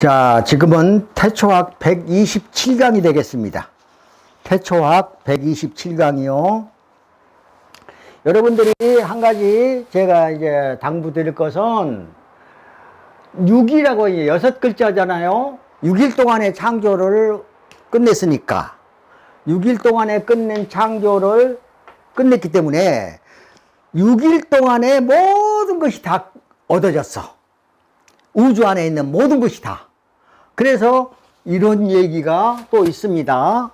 자, 지금은 태초학 127강이 되겠습니다. 태초학 127강이요. 여러분들이 한 가지 제가 이제 당부드릴 것은 6이라고 이제 여섯 글자잖아요. 6일 동안의 창조를 끝냈으니까 6일 동안에 끝낸 창조를 끝냈기 때문에 6일 동안에 모든 것이 다 얻어졌어. 우주 안에 있는 모든 것이 다. 그래서 이런 얘기가 또 있습니다.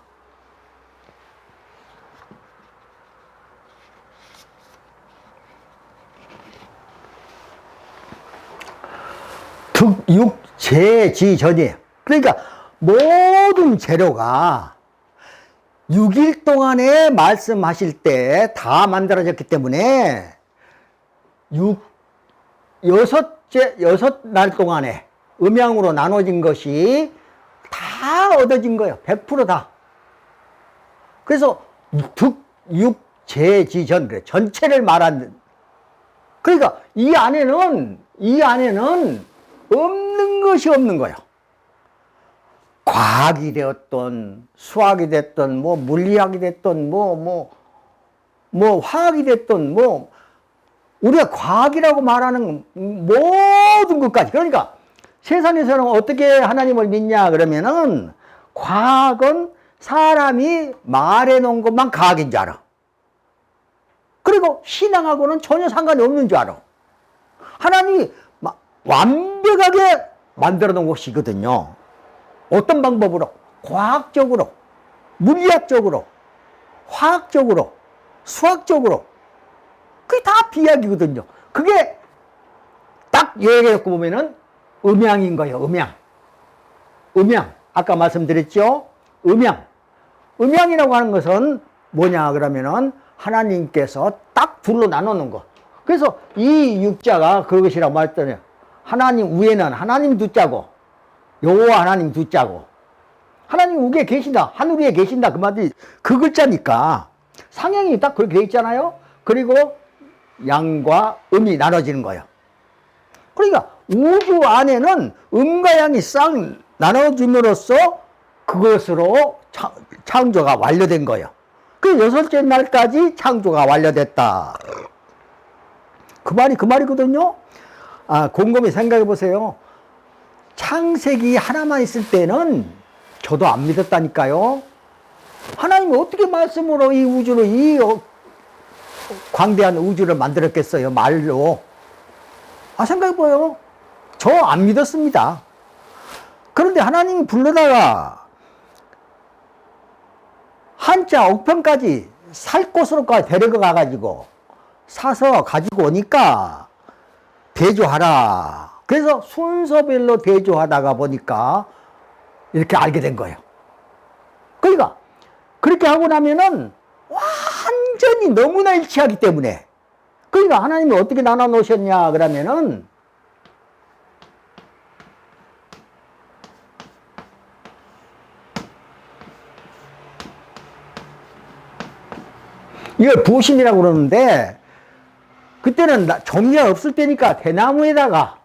득육재지전이에요. 그러니까 모든 재료가 6일 동안에 말씀하실 때 다 만들어졌기 때문에 6, 여섯째, 여섯 날 동안에 음양으로 나눠진 것이 다 얻어진 거예요. 100% 다. 그래서 득 육 재 지 전, 그래. 전체를 말하는. 그러니까 이 안에는, 이 안에는 없는 것이 없는 거예요. 과학이 되었던, 수학이 됐던, 뭐, 물리학이 됐던, 뭐, 뭐, 뭐, 화학이 됐던, 뭐, 우리가 과학이라고 말하는 모든 것까지. 그러니까 세상에서는 어떻게 하나님을 믿냐 그러면은 과학은 사람이 말해 놓은 것만 과학인 줄 알아. 그리고 신앙하고는 전혀 상관이 없는 줄 알아. 하나님이 마- 완벽하게 만들어 놓은 것이거든요. 어떤 방법으로? 과학적으로, 물리학적으로, 화학적으로, 수학적으로. 그게 다 비약이거든요. 그게 딱 얘기해갖고 보면은 음양인 거예요, 음양. 음양. 아까 말씀드렸죠? 음양. 음양이라고 하는 것은 뭐냐, 그러면은 하나님께서 딱 둘로 나누는 거. 그래서 이 육자가 그것이라고 말했더니 하나님 위에는 하나님 두자고 여호와 하나님 두자고 하나님 위에 계신다. 하늘 위에 계신다. 그 말이 그 글자니까 상향이 딱 그렇게 돼 있잖아요. 그리고 양과 음이 나눠지는 거예요. 그러니까 우주 안에는 음과 양이 싹 나눠짐으로써 그것으로 차- 창조가 완료된 거예요. 그 여섯째 날까지 창조가 완료됐다. 그 말이 그 말이거든요. 아, 곰곰이 생각해 보세요. 창세기 하나만 있을 때는 저도 안 믿었다니까요. 하나님이 어떻게 말씀으로 이 우주를, 이 어, 광대한 우주를 만들었겠어요, 말로. 아, 생각해봐요. 저 안 믿었습니다. 그런데 하나님이 불러다가 한자 옥편까지 살 곳으로까지 데려가 가지고 사서 가지고 오니까 대조하라. 그래서 순서별로 대조하다가 보니까 이렇게 알게 된 거예요. 그러니까 그렇게 하고 나면은 완전히 너무나 일치하기 때문에 그러니까 하나님이 어떻게 나눠 놓으셨냐 그러면은 이걸 부신이라고 그러는데 그때는 나- 종이가 없을 때니까 대나무에다가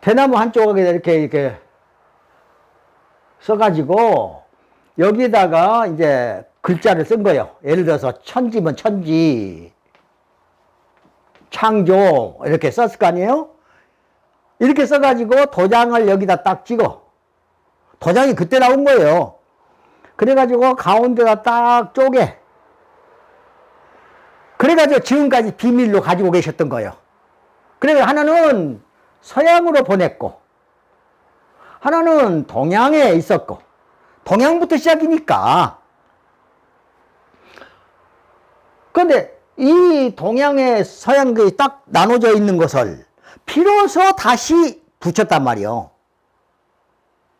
대나무 한쪽에 이렇게 이렇게 써가지고 여기다가 이제 글자를 쓴 거예요. 예를 들어서 천지면 천지, 창조 이렇게 썼을 거 아니에요? 이렇게 써가지고 도장을 여기다 딱 찍어. 도장이 그때 나온 거예요. 그래가지고 가운데다 딱 쪼개. 그래가지고 지금까지 비밀로 가지고 계셨던 거예요. 그래서 하나는 서양으로 보냈고, 하나는 동양에 있었고, 동양부터 시작이니까. 그런데 이 동양의 서양이 딱 나눠져 있는 것을 비로소 다시 붙였단 말이요.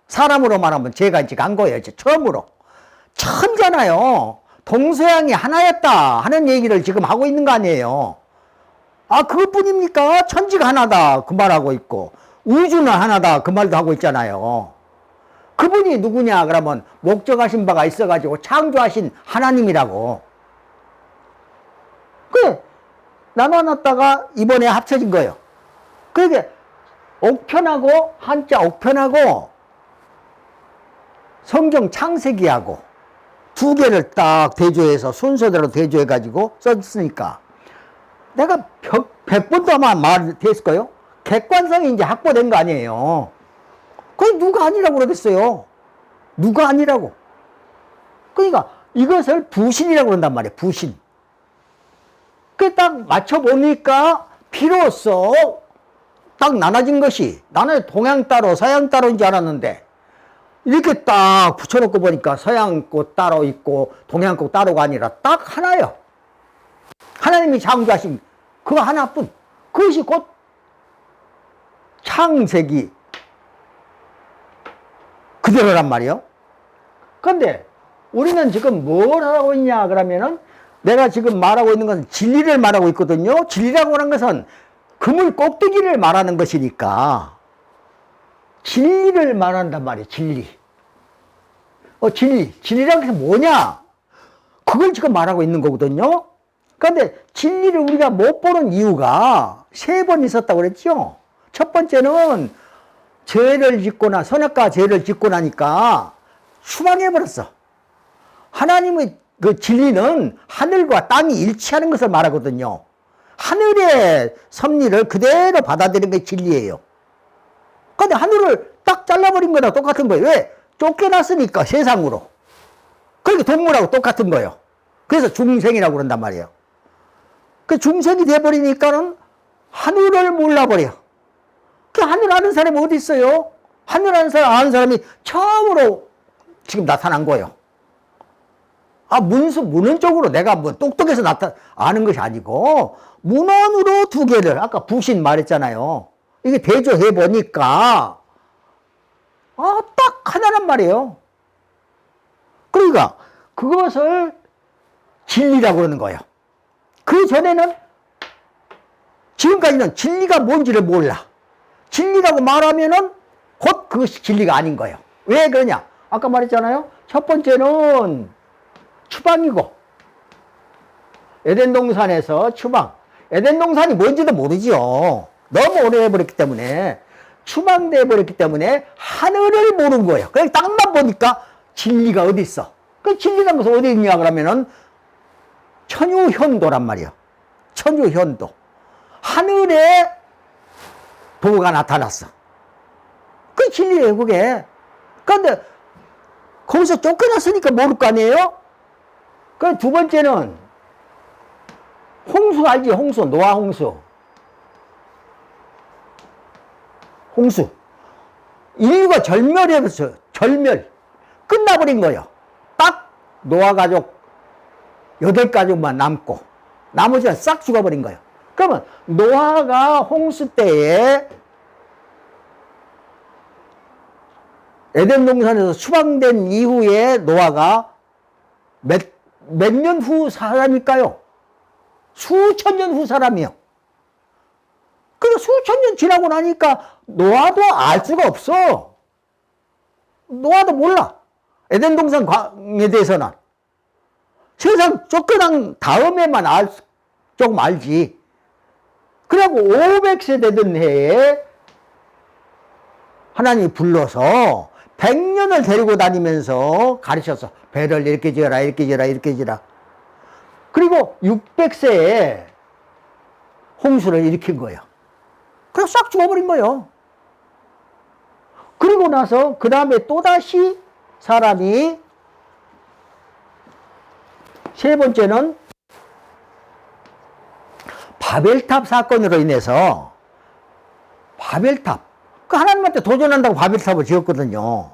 사람으로 말하면 제가 이제 간 거예요. 처음으로. 처음잖아요. 동서양이 하나였다 하는 얘기를 지금 하고 있는 거 아니에요. 아, 그것뿐입니까? 천지가 하나다. 그 말하고 있고. 우주는 하나다. 그 말도 하고 있잖아요. 그분이 누구냐? 그러면 목적하신 바가 있어가지고 창조하신 하나님이라고. 그래. 나눠놨다가 이번에 합쳐진 거예요. 그러니까 옥편하고 한자 옥편하고 성경 창세기하고 두 개를 딱 대조해서 순서대로 대조해 가지고 썼으니까 내가 백, 백 번도 아마 말됐을 거요. 객관성이 이제 확보된 거 아니에요. 그게 누가 아니라고 그러겠어요. 누가 아니라고. 그러니까 이것을 부신이라고 그런단 말이에요. 부신. 그딱 맞춰보니까 비로소 딱 나눠진 것이 나는 동양 따로 서양 따로인 줄 알았는데 이렇게 딱 붙여놓고 보니까 서양 꽃 따로 있고 동양 꽃 따로가 아니라 딱 하나요. 하나님이 창조하신 그거 하나뿐. 그것이 곧 창세기 그대로란 말이요. 그런데 우리는 지금 뭘 하고 있냐 그러면은 내가 지금 말하고 있는 것은 진리를 말하고 있거든요. 진리라고 하는 것은 그물 꼭대기를 말하는 것이니까 진리를 말한단 말이에요. 진리. 어, 진리. 진리라는 게 뭐냐? 그걸 지금 말하고 있는 거거든요. 그런데 진리를 우리가 못 보는 이유가 세 번 있었다고 그랬죠. 첫 번째는 죄를 짓거나 선악과 죄를 짓고 나니까 추방해 버렸어. 하나님의 그 진리는 하늘과 땅이 일치하는 것을 말하거든요. 하늘의 섭리를 그대로 받아들이는 게 진리예요. 근데 하늘을 딱 잘라버린 거랑 똑같은 거예요. 왜? 쫓겨났으니까 세상으로. 그러니까 동물하고 똑같은 거예요. 그래서 중생이라고 그런단 말이에요. 그 중생이 돼버리니까는 하늘을 몰라버려. 그 하늘 아는 사람이 어디 있어요? 하늘 아는 사람 아는 사람이 처음으로 지금 나타난 거예요. 아, 문수, 문헌적으로 내가 뭐 똑똑해서 나타, 아는 것이 아니고, 문헌으로 두 개를, 아까 부신 말했잖아요. 이게 대조해 보니까, 아, 딱 하나란 말이에요. 그러니까, 그것을 진리라고 그러는 거예요. 그 전에는, 지금까지는 진리가 뭔지를 몰라. 진리라고 말하면은 곧 그것이 진리가 아닌 거예요. 왜 그러냐? 아까 말했잖아요. 첫 번째는 추방이고 에덴 동산에서 추방. 에덴 동산이 뭔지도 모르죠. 너무 오래 해버렸기 때문에 추방돼 버렸기 때문에 하늘을 모르는 거예요. 그냥 땅만 보니까 진리가 어디 있어? 그 진리란 것은 어디 있냐 그러면은 천유현도란 말이에요. 천유현도. 하늘에 도가 나타났어. 그 진리예요, 그게. 그런데 거기서 쫓겨났으니까 모를 거 아니에요? 그 두 번째는 홍수 알지? 홍수, 노아 홍수. 홍수. 인류가 절멸해버렸어요. 절멸. 끝나버린 거예요. 딱 노아 가족 여덟 가족만 남고 나머지는 싹 죽어버린 거예요. 그러면 노아가 홍수 때에 에덴 동산에서 추방된 이후에 노아가 몇, 몇 년 후 사람일까요? 수천 년 후 사람이요. 그리고 수천 년 지나고 나니까 노아도 알 수가 없어. 노아도 몰라. 에덴 동산 광에 대해서는. 세상 쫓겨난 다음에만 알, 수- 조금 알지. 그리고 500세 되던 해에 하나님이 불러서 100년을 데리고 다니면서 가르쳤어. 배를 이렇게 지어라, 이렇게 지어라, 이렇게 지어라. 그리고 600세에 홍수를 일으킨 거예요. 그래서 싹 죽어버린 거예요. 그리고 나서 그 다음에 또다시 사람이 세 번째는 바벨탑 사건으로 인해서 바벨탑 그 하나님한테 도전한다고 바벨탑을 지었거든요.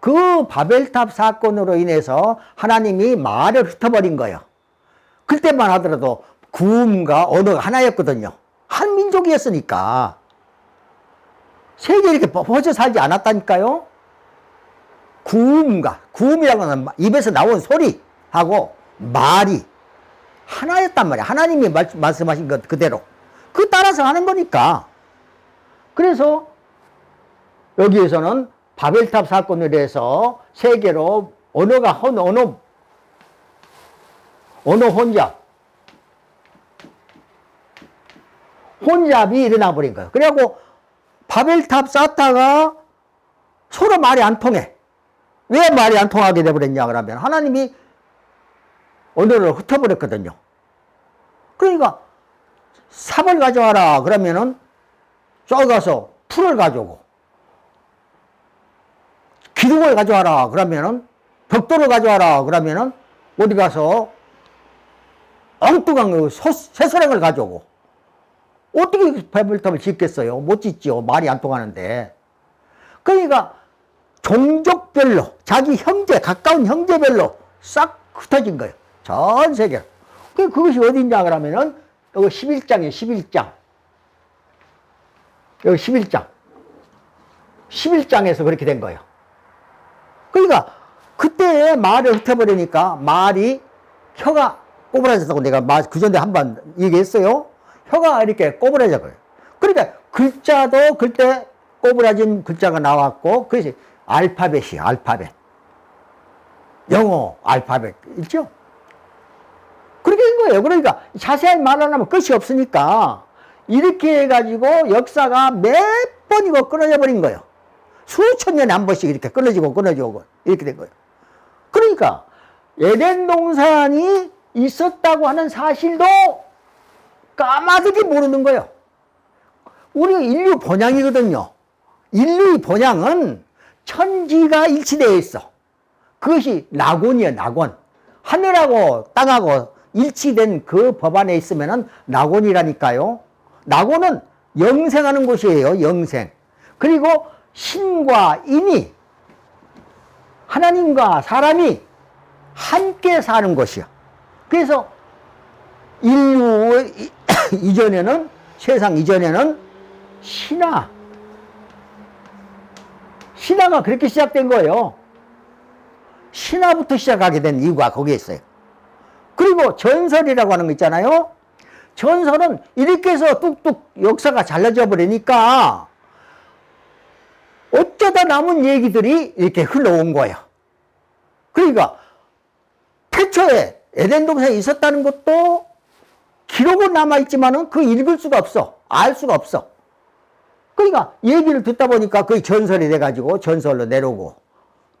그 바벨탑 사건으로 인해서 하나님이 말을 흩어버린 거예요. 그때만 하더라도 구음과 언어가 하나였거든요. 한 민족이었으니까. 세계 이렇게 퍼져 살지 않았다니까요. 구음과, 구음이라고 하는 입에서 나온 소리하고 말이 하나였단 말이야. 하나님이 말, 말씀하신 것 그대로. 그 따라서 하는 거니까. 그래서 여기에서는 바벨탑 사건을 해서 세계로 언어가 혼, 언어, 언어 혼잡. 혼잡이 일어나 버린 거예요. 그래갖고 바벨탑 쌓다가 서로 말이 안 통해. 왜 말이 안 통하게 돼버렸냐 그러면 하나님이 언어를 흩어버렸거든요. 그러니까 삽을 가져와라 그러면은 가서 풀을 가져오고 기둥을 가져와라 그러면은 벽돌을 가져와라 그러면은 어디 가서 엉뚱한 그 소- 새소랭을 가져오고 어떻게 바벨탑을 짓겠어요? 못 짓죠. 말이 안 통하는데. 그러니까 종족별로 자기 형제 가까운 형제별로 싹 흩어진 거예요. 전 세계. 그 그것이 어디냐 그러면은 여기 11장이에요. 11장. 여기 11장. 11장에서 그렇게 된 거예요. 그러니까 그때 말을 흩어버리니까 말이 혀가 꼬부라졌다고 내가 마- 그 전에 한 번 얘기했어요. 혀가 이렇게 꼬부라져 버려요. 그러니까 글자도 그때 꼬부라진 글자가 나왔고 그것이 알파벳이 알파벳. 영어 알파벳 있죠? 그렇게 된 거예요. 그러니까 자세히 말하려면 끝이 없으니까 이렇게 해가지고 역사가 몇 번이고 끊어져 버린 거예요. 수천 년에 한 번씩 이렇게 끊어지고 끊어지고 이렇게 된 거예요. 그러니까 에덴 동산이 있었다고 하는 사실도 까마득히 모르는 거예요. 우리 인류 본향이거든요. 인류의 본향은 천지가 일치되어 있어. 그것이 낙원이에요, 낙원. 하늘하고 땅하고 일치된 그 법 안에 있으면은 낙원이라니까요. 낙원은 영생하는 곳이에요, 영생. 그리고 신과 인이 하나님과 사람이 함께 사는 곳이요. 그래서 인류 이- 이전에는 세상 이전에는 신화 신화가 그렇게 시작된 거예요. 신화부터 시작하게 된 이유가 거기에 있어요. 그리고 전설이라고 하는 거 있잖아요. 전설은 이렇게 해서 뚝뚝 역사가 잘라져 버리니까 어쩌다 남은 얘기들이 이렇게 흘러온 거예요. 그러니까 태초에 에덴 동산에 있었다는 것도 기록은 남아있지만은 그 읽을 수가 없어. 알 수가 없어. 그러니까 얘기를 듣다 보니까 그게 전설이 돼가지고 전설로 내려오고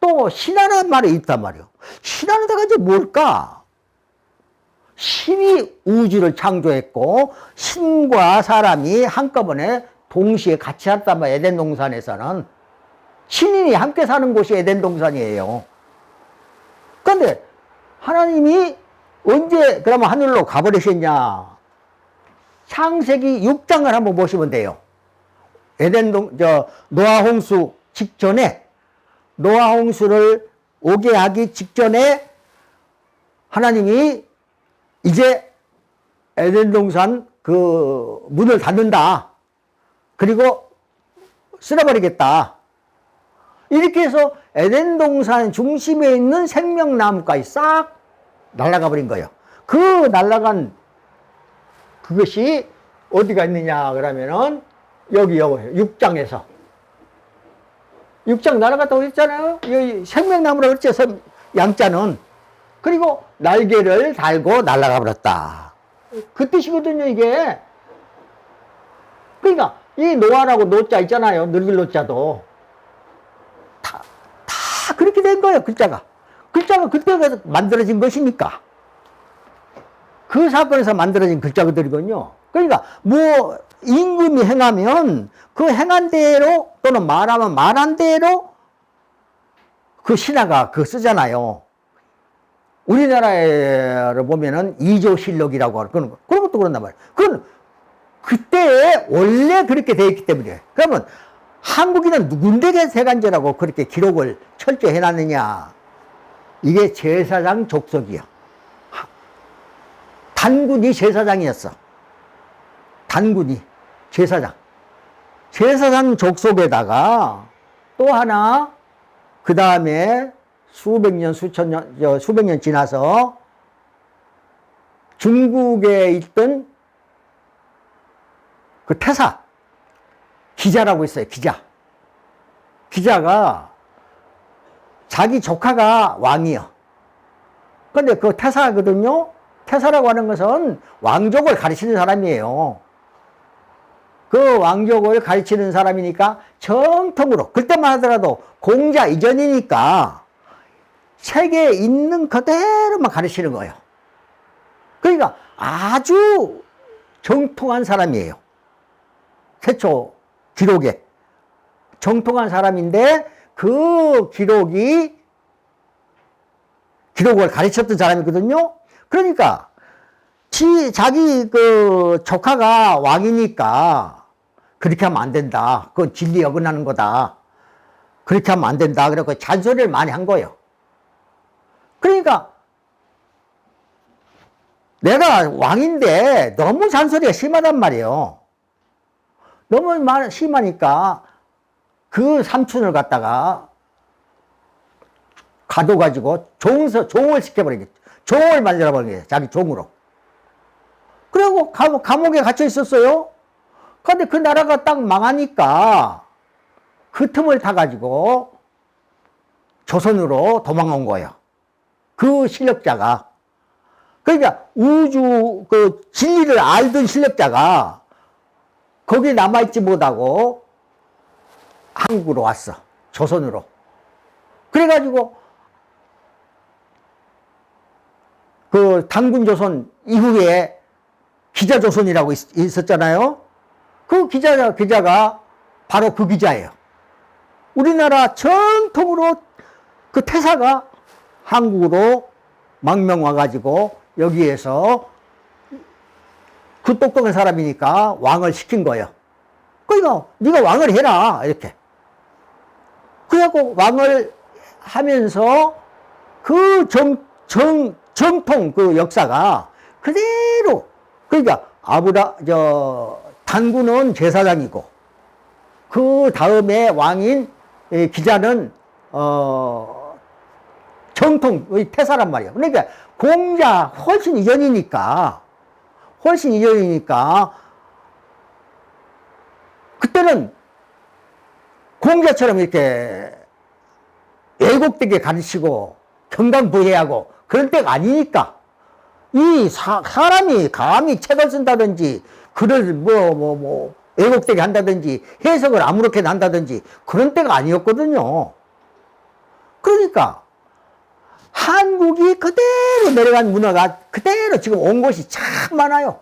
또 신화라는 말이 있단 말이에요. 신화는 가지 뭘까? 신이 우주를 창조했고 신과 사람이 한꺼번에 동시에 같이 했단 말이에요. 에덴 동산에서는 신인이 함께 사는 곳이 에덴 동산이에요. 그런데 하나님이 언제 그러면 하늘로 가버리셨냐? 창세기 6장을 한번 보시면 돼요. 에덴 동 저 노아 홍수 직전에 노아 홍수를 오게 하기 직전에 하나님이 이제 에덴 동산 그 문을 닫는다. 그리고 쓸어버리겠다. 이렇게 해서 에덴 동산 중심에 있는 생명나무까지 싹 날아가 버린 거예요. 그 날아간 그것이 어디가 있느냐 그러면은 여기 여기 6장에서 6장 날아갔다고 했잖아요. 여기 생명나무라고. 선- 양자는 그리고 날개를 달고 날아가 버렸다. 그 뜻이거든요, 이게. 그러니까 이 노아라고 노자 있잖아요. 늙을 노자도 다, 다 그렇게 된 거예요, 글자가. 글자가 그때가 만들어진 것이니까. 그 사건에서 만들어진 글자들이거든요. 그러니까 뭐 임금이 행하면 그 행한 대로 또는 말하면 말한 대로 그 신하가 그 쓰잖아요. 우리나라를 보면은 이조실록이라고 하는 그런 것도 그런단 말이에요. 그건 그때 원래 그렇게 돼 있기 때문에. 그러면 한국인은 누군데 세간제라고 그렇게 기록을 철저히 해놨느냐. 이게 제사장 족속이야. 하- 단군이 제사장이었어. 단군이 제사장. 제사장 족속에다가 또 하나 그 다음에 수백 년, 수천 년, 저 수백 년 지나서 중국에 있던 그 태사 기자라고 있어요. 기자. 기자가 자기 조카가 왕이요. 근데 그 태사거든요. 태사라고 하는 것은 왕족을 가르치는 사람이에요. 그 왕족을 가르치는 사람이니까 정통으로 그때만 하더라도 공자 이전이니까 책에 있는 그대로만 가르치는 거예요. 그러니까 아주 정통한 사람이에요. 최초 기록에 정통한 사람인데 그 기록이 기록을 가르쳤던 사람이거든요. 그러니까 지, 자기 그 조카가 왕이니까 그렇게 하면 안 된다. 그건 진리 어긋나는 거다. 그렇게 하면 안 된다. 그래서 잔소리를 많이 한 거예요. 그러니까 내가 왕인데 너무 잔소리가 심하단 말이에요. 너무 말- 심하니까 그 삼촌을 갖다가 가둬가지고 종서, 종을 시켜버리겠죠. 종을 만들어버리겠죠. 자기 종으로. 그리고 감옥, 감옥에 갇혀 있었어요. 근데 그 나라가 딱 망하니까 그 틈을 타가지고 조선으로 도망온 거예요. 그 실력자가. 그러니까 우주, 그 진리를 알던 실력자가 거기 남아있지 못하고 한국으로 왔어. 조선으로. 그래가지고 그 당군 조선 이후에 기자 조선이라고 있, 있었잖아요. 그 기자, 기자가 바로 그 기자예요. 우리나라 전통으로 그 태사가 한국으로 망명 와가지고 여기에서 그 똑똑한 사람이니까 왕을 시킨 거예요. 그러니까 네가 왕을 해라 이렇게. 그래갖고 왕을 하면서 그 정, 정, 정통 그 역사가 그대로 그러니까 아브라 저 단군은 제사장이고 그 다음에 왕인 이 기자는 어 정통의 태사란 말이에요. 그러니까 공자 훨씬 이전이니까 훨씬 이전이니까 그때는 공자처럼 이렇게 왜곡되게 가르치고 경강부회하고 그런 때가 아니니까 이 사, 사람이 감히 책을 쓴다든지 글을 뭐뭐 뭐 왜곡되게 한다든지 해석을 아무렇게 한다든지 그런 때가 아니었거든요. 그러니까 한국이 그대로 내려간 문화가 그대로 지금 온 곳이 참 많아요.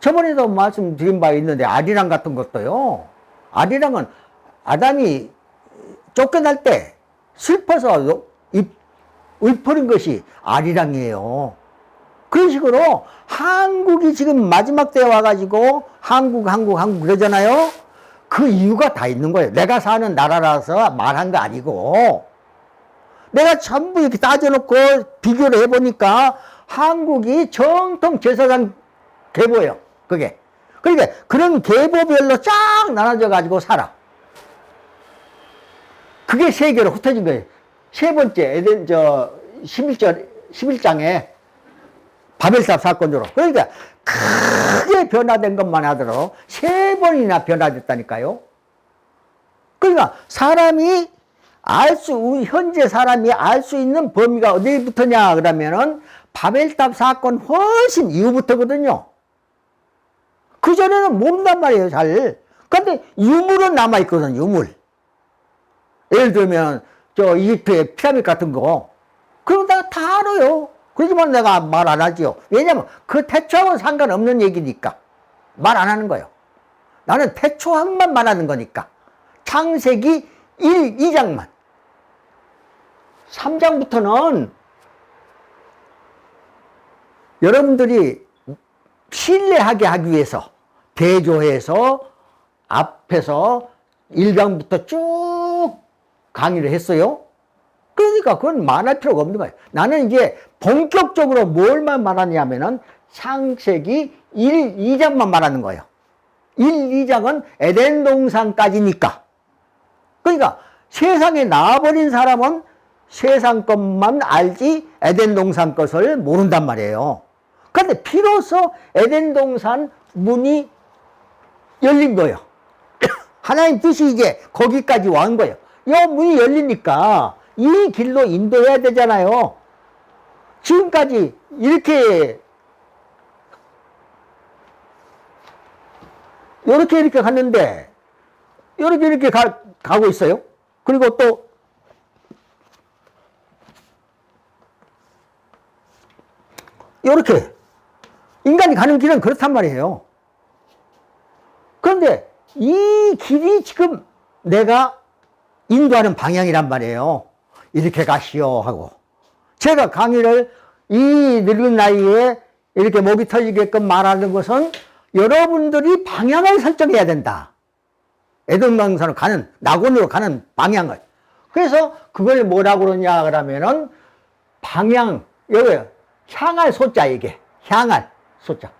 저번에도 말씀드린 바 있는데 아리랑 같은 것도요. 아리랑은 아담이 쫓겨날 때 슬퍼서 입, 울퍼린 것이 아리랑이에요. 그런 식으로 한국이 지금 마지막 때에 와가지고 한국, 한국, 한국 그러잖아요. 그 이유가 다 있는 거예요. 내가 사는 나라라서 말한 거 아니고. 내가 전부 이렇게 따져놓고 비교를 해보니까 한국이 정통 제사장 계보예요. 그게. 그러니까 그런 계보별로 쫙 나눠져 가지고 살아. 그게 세계로 흩어진 거예요. 세 번째, 에덴, 저, 11절, 11장에 바벨탑 사건으로. 그러니까 크게 변화된 것만 하더라도 세 번이나 변화됐다니까요. 그러니까 사람이 알 수, 현재 사람이 알 수 있는 범위가 어디부터냐, 그러면은 바벨탑 사건 훨씬 이후부터거든요. 그전에는 모른단 말이에요, 잘. 근데 유물은 남아있거든, 유물. 예를 들면, 저 이집트의 피라미드 같은 거. 그거 내가 다 알아요. 그렇지만 내가 말 안 하지요. 왜냐면 그 태초하고는 상관없는 얘기니까. 말 안 하는 거예요. 나는 태초학만 말하는 거니까. 창세기 1, 2장만. 3장부터는 여러분들이 신뢰하게 하기 위해서 대조해서 앞에서 1장부터 쭉 강의를 했어요. 그러니까 그건 말할 필요가 없는 거예요. 나는 이제 본격적으로 뭘만 말하냐면은 창세기 1, 2장만 말하는 거예요. 1, 2장은 에덴 동산까지니까. 그러니까 세상에 나와버린 사람은 세상 것만 알지 에덴 동산 것을 모른단 말이에요. 그런데 비로소 에덴 동산 문이 열린 거예요. 하나님 뜻이 이제 거기까지 왔는 거예요. 이 문이 열리니까 이 길로 인도해야 되잖아요. 지금까지 이렇게 이렇게 이렇게 갔는데 이렇게 이렇게 가, 가고 있어요. 그리고 또 이렇게 인간이 가는 길은 그렇단 말이에요. 그런데 이 길이 지금 내가 인도하는 방향이란 말이에요. 이렇게 가시오 하고. 제가 강의를 이 늙은 나이에 이렇게 목이 터지게끔 말하는 것은 여러분들이 방향을 설정해야 된다. 애동강산으로 가는, 낙원으로 가는 방향을. 그래서 그걸 뭐라고 그러냐 그러면은 방향, 여기 향할 소자 이게. 향할 소자.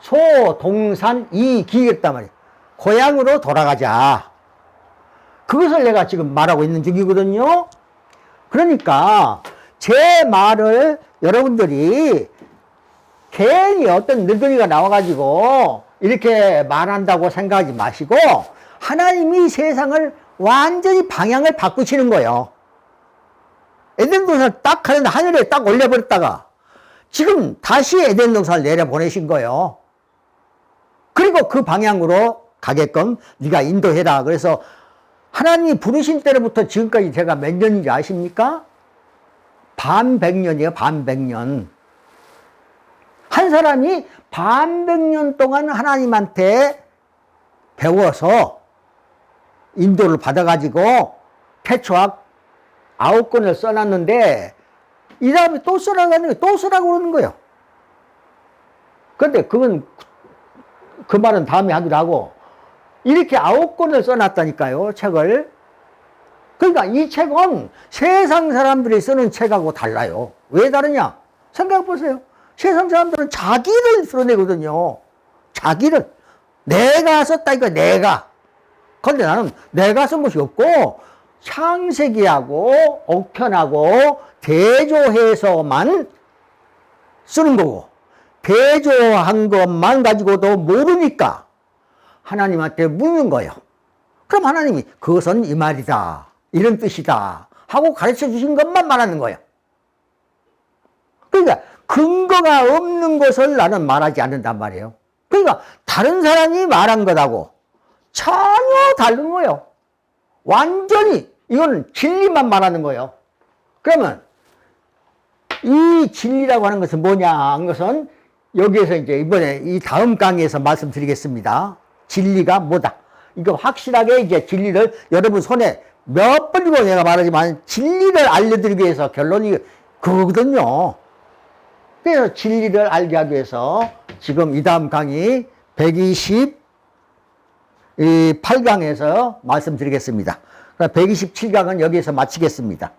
소, 동산, 이, 기겠단 말이에요. 고향으로 돌아가자. 그것을 내가 지금 말하고 있는 중이거든요. 그러니까 제 말을 여러분들이 괜히 어떤 늙은이가 나와가지고 이렇게 말한다고 생각하지 마시고 하나님이 세상을 완전히 방향을 바꾸시는 거예요. 에덴 동산을 딱 하는데 하늘에 딱 올려버렸다가 지금 다시 에덴 동산을 내려보내신 거예요. 그리고 그 방향으로 가게끔 네가 인도해라. 그래서 하나님이 부르신 때로부터 지금까지 제가 몇 년인지 아십니까? 반백년이에요, 반백년. 한 사람이 반백년 동안 하나님한테 배워서 인도를 받아가지고 태초학 아홉 권을 써놨는데 이 다음에 또 써라가는 또 쓰라고 그러는 거예요. 근데 그건 그 말은 다음에 하기로 하고 이렇게 아홉 권을 써놨다니까요, 책을. 그러니까 이 책은 세상 사람들이 쓰는 책하고 달라요. 왜 다르냐? 생각해 보세요. 세상 사람들은 자기를 드러내거든요. 자기를. 내가 썼다, 이거 내가. 근데 나는 내가 쓴 것이 없고, 창세기하고, 옥편하고, 대조해서만 쓰는 거고, 대조한 것만 가지고도 모르니까, 하나님한테 묻는 거예요. 그럼 하나님이 그것은 이 말이다. 이런 뜻이다. 하고 가르쳐 주신 것만 말하는 거예요. 그러니까 근거가 없는 것을 나는 말하지 않는단 말이에요. 그러니까 다른 사람이 말한 것하고 전혀 다른 거예요. 완전히 이거는 진리만 말하는 거예요. 그러면 이 진리라고 하는 것은 뭐냐 하는 것은 여기에서 이제 이번에 이 다음 강의에서 말씀드리겠습니다. 진리가 뭐다. 이거 확실하게 이제 진리를 여러분 손에 몇 번이고 내가 말하지만 진리를 알려드리기 위해서 결론이 그거거든요. 그래서 진리를 알게 하기 위해서 지금 이 다음 강의 128강에서 말씀드리겠습니다. 127강은 여기에서 마치겠습니다.